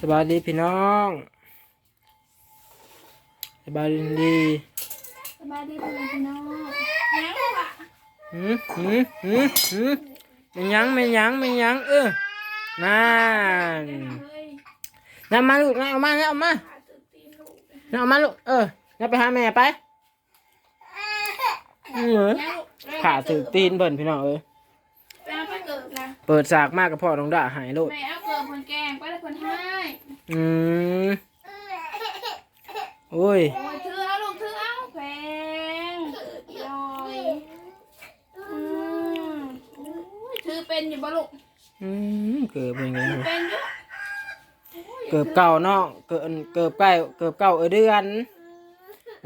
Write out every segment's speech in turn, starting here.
สบายดีพี่น้องสบายดีดีสบายดีพ่อแม่พี่น้องยังวะหืมหืมหืมหืมไม่ยั้งไม่ยั้งไม่ยั้งเออนั่นเฮ้ยนั่นมาลูกนั่นเอามานั่นเอามาขาตื่นตีนลูกนั่นเอามาลูกเออนั่นไปหาแม่ไปเออยังลูกขาถือตีนเบิ่นพี่น้องเอ้ย แม่ไปเกิดนะ เปิดสากมากกับพ่อน้องด่าหายโลดแม่เอาเกิดคนแกงไปแล้วคนให้อืมโอ้ยโอ้ยถือเอาลูกถือเอาแพงลอยอืมโอ้ยถือเป็นอยู่บ่ลูกอืมเกิดเป็นไงถือเป็นอยู่เกิดเก่าเนาะเกิดเกิดใกล้เกิดเก่าเออเดือน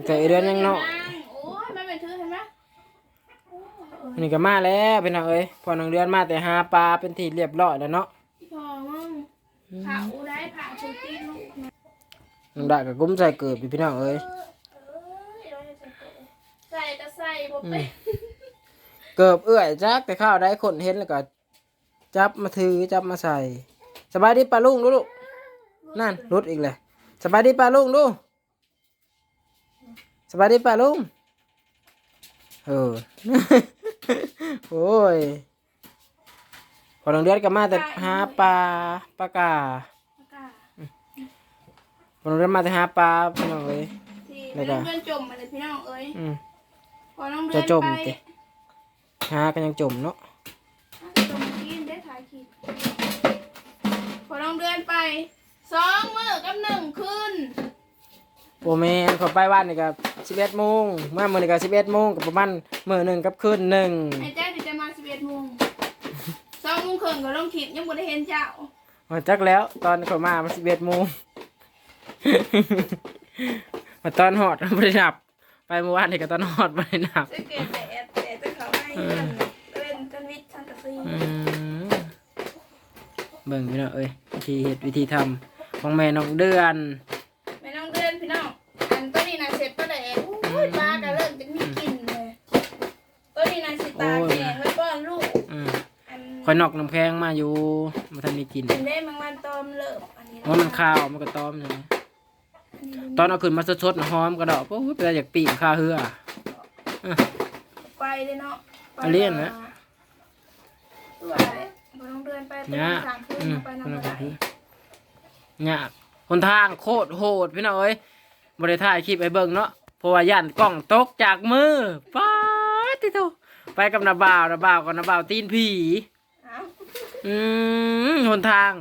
เกิดเออเดือนยังเนาะโอ้ยไม่เป็นถือเห็นไหม อั นนี้ก็มาแล้วเป็นเอาเอ้ยพอน้องเดือนมาแต่หาปลาเป็นที่เรียบร้อยแล้วเนาะพอมั้งผ่าอูได้ผ่าถือตีนลูกนะน้องดากับกุ้มใส่เกิดอยู่พี่น้องเอ้ยเอ้ยเราจะใส่เกิดใส่ก็ใส่บ่เป็นเกิดเอื้อยจักแต่ข้าวได้คนเห็นแล้วก็จับมาถือจับมาใส่สบายดีปลาลุงดูลูกนั่นรุดอีกเลยสบายดีปลาลุงดูสบายดีปลาลุงเออ โอ้ยพอน้องเดือนก็มาแต่หาปลาปลากาพอน้องเดือนมาแต่หาปลาพี่น้องเอ้ย ที่แล้วก็ น้องเดือนจมมาเลยพี่น้องเอ้ยอืม พอน้องเดืจะอนจมไปติ หากันยังจมเนาะจมกินได้ถ่ายคลิปพอน้องเดือนไปสองมื้อกับหนึ่งคืนโอแมนขอไปบ้านนี่ก็ สิบเอ็ดโมงมาเมื่อนี่ก็สิบเอ็ดโมงกับประมาณมื้อหนึ่งกับคืนหนึ่งไอ้แจ๊คเดี๋ยวจะมาสิบเอ็ดโมงสองโมงครึ่งก็ลงคลิปยังบ่ได้เห็นเจ้ามาจักแล้วตอนเขามามันสิบเอ็ดโมง มาตอนหอดไม่ได้นับ ไปเมื่อวานนี่ก็ตอนหอดไม่ได้นับสังเกตแต่แต่จะเขาให้เล่นเล่นกันวิทย์ทันตะซีอืมเบิ่งพี่น้องเอ้ยวิธีเฮ็ดวิธีทำของแม่น้องเดือน อันคอยนอกน้ำแข็งมาอยู่มาทันได้กินเป็นได้มังมันตอมเลิบอันนี้นะว่ามันข้าวมันก็ต้อมเลยตอนเอาขึ้นมาสดๆน่ะหอมกระดอกโอ้ยเป็นอะไรอยากปีกข้าวเหือไปเลยเนาะไปเอาเลี่ยนนะตัวอะไรบ่ต้องเดินไปเป็นเนี่ยสามคืนอืมไปคนนำละอะไรคือเนี่ยคนทางโคตรโหดพี่น้องเอ้ยบริถ่ายคลิปไอ้เบิ่งเนาะเพราะว่าย่านกล้องตกจากมือป้าดที่โตไปกับนาบ่าวนาบ่าวกับนาบ่าวตีนผีเอ้าอืมหนทาง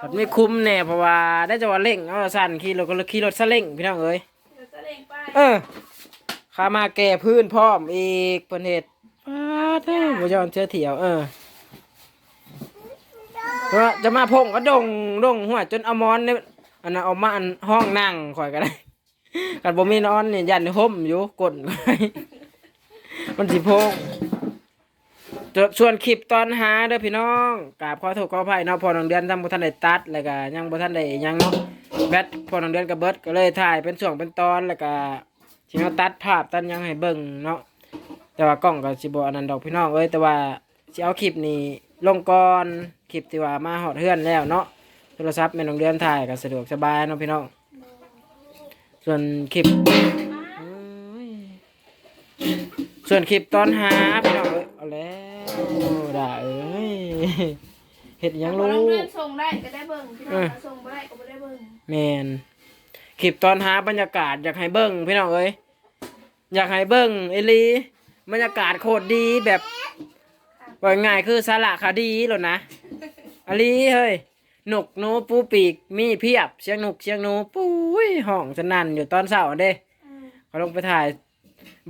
มันไม่คุ้มแน่เพราะว่าได้จังหวะเร่งเอาสั่นขี่รถก็ขี่รถซาเล้งพี่น้องเอ้ยเดี๋ยวจะเล่งไปเออข้ามาแก่พื้นพร้อมอีกเพิ่นเฮ็ดป้าดเด้อบ่ยอนเชื่อเถียวเออเพราะว่าจะมาพงก็ดงดงหัวจนเอามอนเนี่ยอันนั้นเอามาอันห้องนั่งข่อยก็ได้กันบ่มีนอนเนี่ยยันห่มอยู่กดไว้มันสิพงจด ส่วนคลิปตอนหาเด้อพี่น้องกราบขอโทษขออภัยเนาะพอน้องเดือนทำบ่ทันได้ตัดแล้วก็ยังบ่ทันได้ยังเนาะแบตพอน้องเดือนก็เบิดก็เลยถ่ายเป็นช่วงเป็นตอนแล้วก็สิมาตัดภาพตัดยังให้เบิ่งเนาะแต่ว่ากล้องก็สิบอันนั้นดอกพี่น้องเอ้ยแต่ว่าสิเอาคลิปนี้ลงก่อนคลิปที่ว่ามาฮอดเฮือนแล้วเนาะโทรศัพท์แม่น้องเดือนถ่ายก็สะดวกสบายเนาะพี่น้องส่วนคลิปส่วนคลิปตอนหาพี่น้อง เอ้ยเอาแล้วด่าเอ้ยเห็ดหยังพอรู้น้องเดือนส่งได้ก็ได้เบิ่งพี่น้องเออถ้าส่งบ่ได้ก็บ่ได้เบิ่งแมนคลิปตอนหาบรรยากาศอยากให้เบิ้งพี่น้องเอ้ยอยากให้เบิ้งเอหลีบรรยากาศโคตรดีแบบว่าง่ายคือสาระคดีหรอนะอลีเฮ้ยหนกหนูปูปีกมีเพียบเสียงหนุกเสียงหนูปุ้ยห้องจะนั่นอยู่ตอนเช้าเด้อืม เขาลงไปถ่าย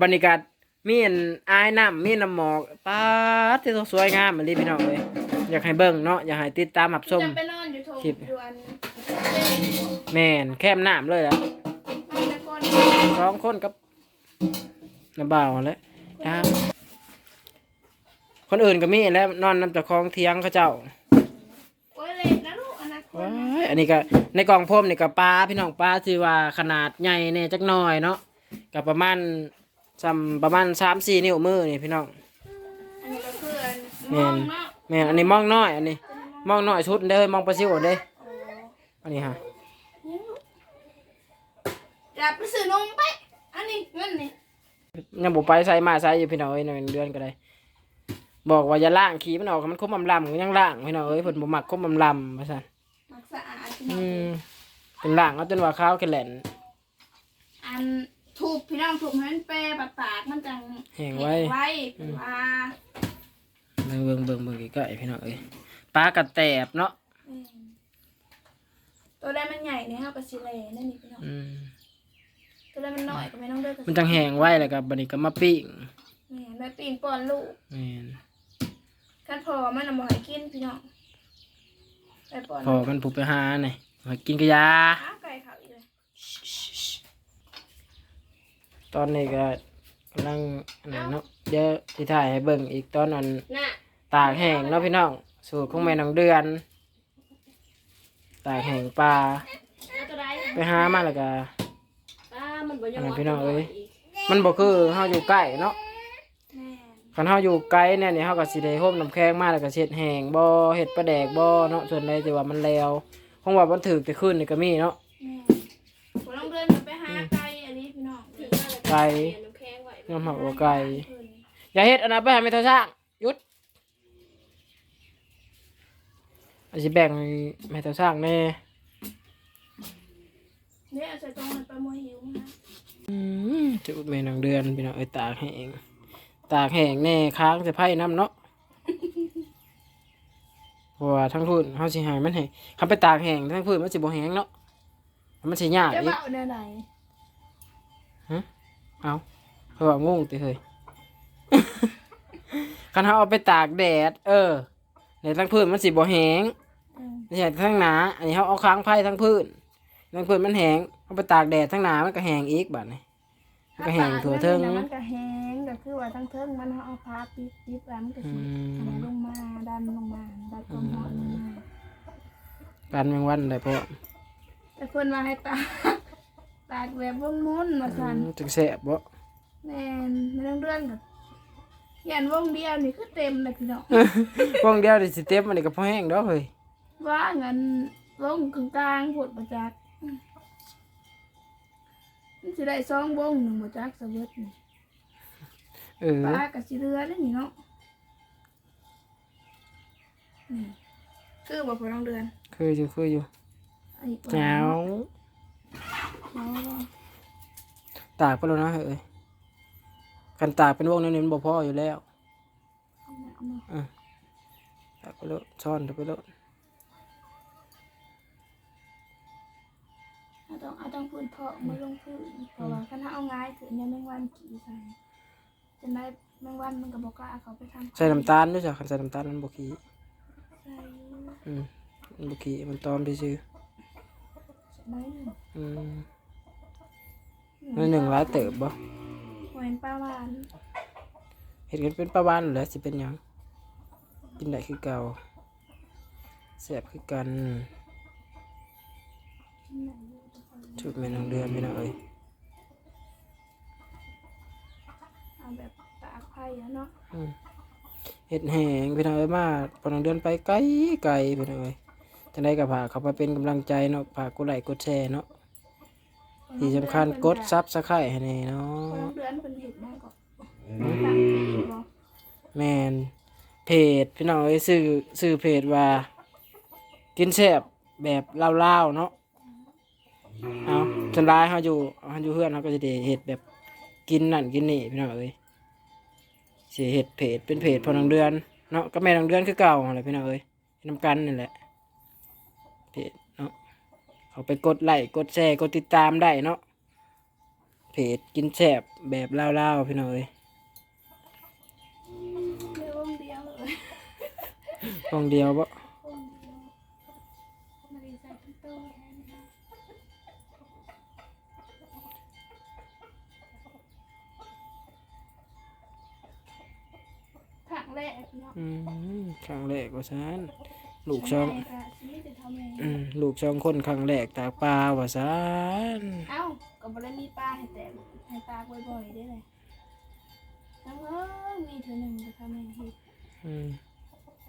บรรยากาศ มีอันอายน้ำมีน้ำหมอกป้าดที่สวยงามมันรีพี่น้องเลยอยากให้เบิ่งเนาะอยากให้ติดตามหับชม จะไปนอนอยู่โถงคลิป อยู่อันแมนแคมน้ำเลยอะมันตะโกนสองคนกับน้ำบ่าวนั่นแหล้วครับคนอื่นก็มีแล้วนอนน้ำเจากคลองเทียงเขาเจ้า โอ้ยเล็กนะลูกอนาคตว้ายอันนี้ก็ในกล่องพรมนี่ก็ปลาพี่น้องปลาที่ว่าขนาดใหญ่เนี่ยจักหน่อยเนาะกับประมาณ ซ้ำประมาณสามสี่นิ้วมือนี่พี่น้องอันนี้ก็คืออันแม่มองนเนาะแม่นอันนี้มองน้อย อันนี้มองน้อยชุดเด้อมองปลาซิวเด้อโอ้อันนี้ฮะอย่าไปซื้อนมไป อันนี้เงินนี่ยังบ่ไปใส่มาใส่อยู่พี่น้องเอ้ยในเดือนก็ได้ บอกว่าอย่าล่างขี้มันออกให้มันคมอำลำก็ยังล่างพี่น้องเอ้ยเพิ่นบ่มักคมอำลำว่าซั่นมักสะอาดพี่น้ออืงมเป็นล่างเอาจนว่าขาวแค่แหลนอัน ถูกพี่น้องถูกให้มันแปรปากปากมันจังแห้งไว้ ไว้คือว่าเบิ่งเบิ่งเบิ่งเบิ่งใกล้ๆพี่น้องเอ้ยปลากระแตบเนาะอืมตัวใดมันใหญ่เนี่ยเฮาก็สิเลนั่นนี่พี่น้องอืมตัวใดมันน้อยก็ไม่ต้องเด้อก็สิมันจังแห้งไว้แล้วก็บัดนี้ก็มาปิ้งแม่นแบบปีนป้อนลูกแม่นคันพอมันน่ะบ่ให้กินพี่น้องไปป้อนพอมันผูกไปหาหน่อยมากินกระยา อ้าวไก่เขาอีกเลย ตอนนี้ก็กำลังอันนั้นเนาะเดี๋ยวสิถ่ายให้เบิ่งอีกตอนนั้นน่ะตากแห้งเนาะพี่น้องสูตรของแม่น้องเดือน ตากแห้งปลาแล้วตัวใดไปหามาแล้วก็ ป้ามันบ่ยอัอนมนั้นพี่น้องเอ้ย มันบ่คือเฮาอยู่ใกล้เนาะแม่คันเฮาอยู่ไกลเนี่ยนี่เฮาก็สิได้โฮมน้ำแข็งมาแล้วก็เช็ดแห้งบ่เฮ็ดปลาแดกบ่เนาะส่วนใดที่ว่ามันแล้วคงว่ามันถึกแต่ขึ้นนี่ก็มีเนาะ ไก่น้ำแข็งไว้น้ำหักว่าไก่อย่าเฮ็ดอันนั้นไปให้แม่เท่าช่างหยุดอาสิแบ่งให้แม่เท่าช่างแน่เนี่ยเอาใส่ตรงนั้นไปมวยหิวนะอืมจุดแม่น้องเดือนพี่น้องเอ้ยตากแห้งตากแห้งแน่ค้างจะไผ่น้ำเนาะเพราะว่าทั้งพื้นเฮาสิใหายมันให้คันไปตากแห้งทั้งพื้นมันสิบ่แห้งเนาะมันสิยากจะอีกเบาแนวไหน เอาเพราะว่างงติเฮ้ยคันเฮาเอาไปตากแดด เออในทั้งพื้นมันสิบ่แห้งอืมไม่ใช่ทั้งหนา อันนี้เฮาเอาค้างไผ่ทั้งพื้นทั้งพื้นมันแห้งเอาไปตากแดดทั้งหนามันก็แห้งอีกบัดนี้มันก็แห้งทั่วเทิงถ้าปากมันก็แห้งก็คือว่าทั้งเทิงมันเอาผ้าปิดปิดแล้วมันก็อืสิมอันนี้ลงมาดันลงมาดันความร้อนลงมาการแมงวันได้เพราะแต่เพิ่นว่าให้ตาก ตากแบบวงมุนว่าซั่นจึงแสบบ่แม่นไม่ต้องเรื่องกับยันวงเดียวนี่คือเต็มเลยพี่น้องว่องเดียวดิสิเต็มมันนี่ก็พอแห้งดอกเฮ้ยว่าเงินวงกึ่งกลางผดประจักษ์มันสิได้สองวงหนึ่งประจักษ์สะเบิดนี่เออปลากับสิเรือแล้วนี่เนาะนี่คือบ่พอต้องเดือนเคยอยู่เคยอยู่อันนี้แจ๋วเอาบ่ ตากไปแล้วนะเฮ้ยกันตากเป็นวงนั้นนี่มันบ่พออยู่แล้วเอามาเอามาตากไปแล้วซ่อนไปแล้วเอาต้องเอาต้องพื้นเพาะมาลงพื้นเพราะว่าคันถ้าเอาง่ายถือเนี่ยแมงวันกี่ใส่จะได้แมงวันมันก็บอกว่าเอาเขาไปทำใส่น้ำตาลด้วยจ้ะคันใส่น้ำตาลมันบ่ขี้ใส่อืมมันบ่ขี้มันตอมซื่อไม้ หนึ่งๆอืมนั่นหนึ่งหลายเติบบ่หอยปลาหวานเห็ดกันเป็นปลาวานเหรอสิเป็นหยังกินได้คือเก่าแซ่บคือกันชุดแม่นางเดือนพี่น้องเอ้ยเอาแบบตากไผ่อะเนาะอืมเห็ดแห้งพี่น้องเอ้ยมาพอนางเดือนไปไกลไกลพี่น้องเอ้ยจังไดก็พาเขามาเป็นกำลังใจเนาะพากกดไลค์กดแชร์เนาะ ที่สำคัญกดซับสไครต์ให้แน่เนาคนะเดือนเป็นเห็ดมากกว่าแมนเพจพี่น้องเอ้ยซื้อซื้อเพจว่า กินแซ่บแบบเล่าวๆเนาะเอาจนรายเขาอยู่เขาอยู่เพื่อนเขาก็จะได้เห็ดแบบกินนั่นกินนี่พี่น้องเอ้ยเสียเห็ดเพจเป็นเพจพอนังเดือนเนาะก็แม่นังเดือนคือเก่าอะไรพี่น้องเอ้ยน้ำกันนี่แหละเพจ เนาะเขาไปกดไลค์กดแชร์กดติดตามได้เนาะเพจกินแซ่บแบบเล่าวๆพี่น้องเอ้ยไม่วงเดียวเลยฟองเดียวบ่วงเดียวมาดีใส่ทั้งตู้แค่นี้ถังแรกเนาะ อืมครั้งแรกว่าซัน ลูกช่องทำไมกะสิจะทำไงอืมลูกช่องคนครั้งแรกตากปลาว่าซันเอ้าก็บ่ได้มีปลาให้แต่ให้ปลาบ่อยๆได้เลยน้ำเอ้ยมีเธอหนึ่งจะทำไงเฮ็ดอืม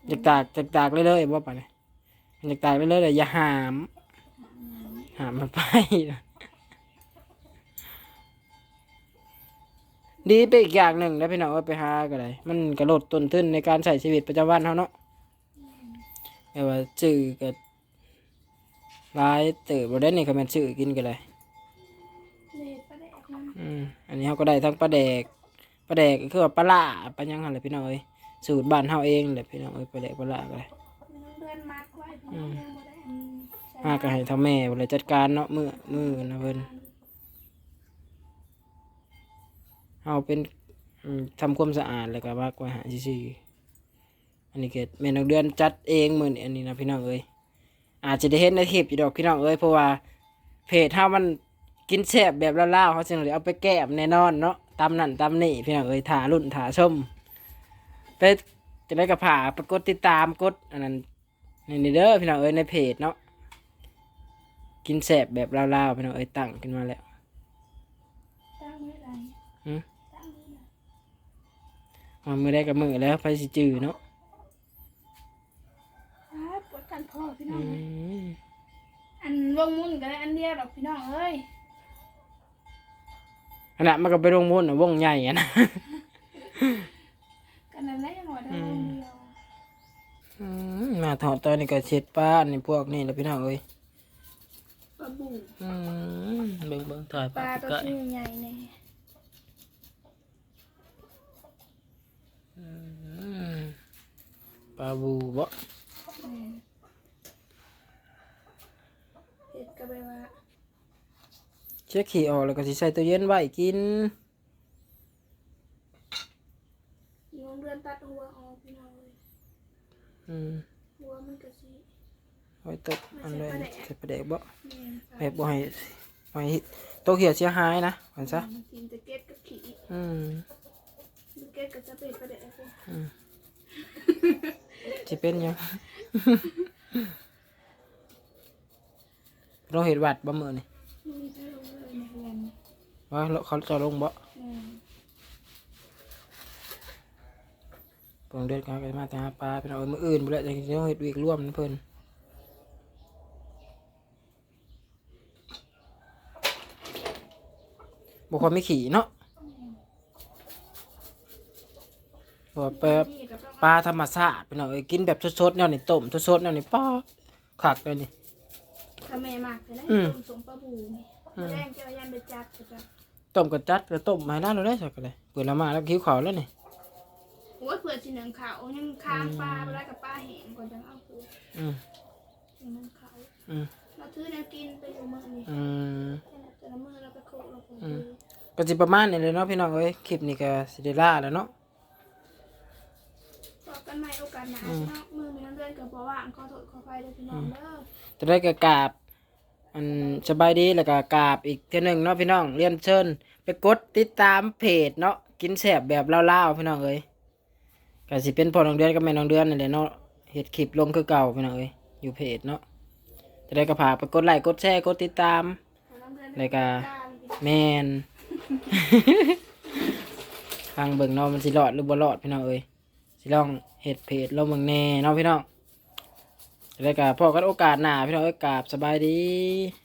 อยากตากอยากตากเรื่อยๆบ่ปะเนี่ยอยากตากเรื่อยๆเลยอย่าหามหหามันไปนะดีไปอีกอย่างหนึ่งแล้วพี่น้องเอาไปหาก็ได้มันกระโดดต้นทุนในการใช้ชีวิตประจำวันเขาเนาะ แต่ว่าจื้อก็ร้ายเติบบ่ได้นี่ก็แม่นซื้อกินก็ได้เลยประแดกมันอืมอันนี้เขาก็ได้ทั้งปลาแดกปลาแดกก็คือว่าปลาล่าปลาหยังหั่นแหละพี่น้องเอ้ยสูตรบ้านเฮาเองแหละพี่น้องเอ้ยปลาแดกปลาล่าก็ได้มีน้องเดือนมัดไว้พี่น้องเดือนบ่ได้อันใส่มาก็ให้ทำแม่เวลาจัดการเนาะมือมือนะเพิ่นเฮาเป็นอืมทำความสะอาดแล้วก็วากไว้หาซื่อๆ อันนี้เกิดแม่นกเดือนจัดเองมื้อนี้อันนี้นะพี่น้องเอ้ยอาจจะได้เห็นในคลิปอยู่ดอกพี่น้องเอ้ยเพราะว่าเพจเฮามันกินแซ่บแบบลาวๆเขาจึงเลยเอาไปแก้มแน่นอนเนาะตามนั่นตามนี่พี่น้องเอ้ยถ่ารุ่นถ่าชมไปจะได้กระผาไปกดติดตามกดอันนั้นนี่เด้อพี่น้องเอ้ยในเพจเนาะกินแสบแบบลาวๆพี่น้องเอ้ยตั้งขึ้นมาแล้วตั้งไว้ไหนหืมตั้งไว้ไหนมามือได้กับมือแล้วไปสิจือเนาะ อ่าปวดกันพ่อพี่น้อืองเอ้ยมอันวงมุ่นก็ได้อันเดียวดอกพี่น้องเอ้ยอันนั้นมันก็ไปลงมุ่นน่ะวงใหญ่อะนะกันนั่นแหละยังหมดได้วงเดียวอืมมาถอดตอนนี้ก็เช็ดป้านนี่พวกนี่แหละพี่น้องเอ้ยปลาบูอืมเบิ่งเบิ่งถ่ายปลาปตัวก็ชื่อใหญ่ๆเนี่ยอืมปลาบูบ่ อืมเห็ดก็ ไปว่าเช็ดขี้ออกแล้วก็สิใส่ตู้เย็นไว้กินอยู่โรงเรือนตัดหัวออกพี่น้องเลยอืมหัวมันก็สิไว้ตกอันเลยใส่ปลาแดกบ่แม่นแบบบ่ให้บ่ให้โตเขียวเสียหายนะว่าซะมันกินแต่เก็ดกับขี้อืมมันเก็ดกับจะเป็นประเด็นเลยจะเป็นหยัง เราเห็นวัดบ่มือนี่มีได้ลงเลยในเรือนว่าเราเขาจะลงบ่แม่นเพิ่งเดินกันไปมาแต่หาปลาเป็นเอามืออื่นบ่แล้วจังสิเอาเฮ็ดวีกร่วมนะเพิ่นบ่ค่อยมีขี่เนาะบ่แปลนี่ก็ต้องปลาธรรมชาติพี่น้องเอ้ยกินแบบสดๆแนวนี้ต้มสดๆแนวนี้ป้าคักเลยนี่ ถ้าแม่มากจะได้อืม ต้มสมปลาบูนี่แดงจะยันไปจับก็จะต้มกระจัดกระต้มมาให้น้าเราได้สักเลยเปิดละมาแล้วคิ้วขาวแล้วนี่โอ้ยเผื่อสิหนังขาวยังค้างปลาไปแล้วกับปลาแห้งก่อนจะเอาปูอืมยังมันขาวอืมเราซื้อแนวกินไปอยู่เมื่อนี้อืม แต่ละมื้อเราไปโคกเราคงอืมซื้อก็สิประมาณนี้เลยเนาะพี่น้องเอ้ยคลิปนี้ก็สิได้ล่าแล้วเนาะต่อกันใหม่โอกาสหน้าพี่น้องมือมีน้ำเดือนกับบ่ว่างขอโทษขออภัยด้วยพี่น้องเด้อ จะได้กระกราบ อันสบายดีแล้วก็กราบอีกเทีหนึ่งเนาะพี่น้องเรียนเชิญ ไปกดติดตามเพจเนาะกินแสบแบบเล่าๆพี่น้องเอ้ยก็สิเป็นพอน้องเดือนกับแม่น้องเดือนนี่แหละเนาะเฮ็ดคลิปลงคือเก่าพี่น้องเอ้ยอยู่เพจเนาะจะได้กระพากไปกดไลค์กดแชร์กดติดตามเดือนแล้วก็แมนฟังเบิ่งเนาะมันสิรอดหรือบ่รอดพี่น้องเอ้ยสิลองเฮ็ดเพจลงเบิ่งแน่เนาะพี่น้อง แล้วก็พอกันโอกาสหน้าพี่น้องเอ้ยกราบสบายดี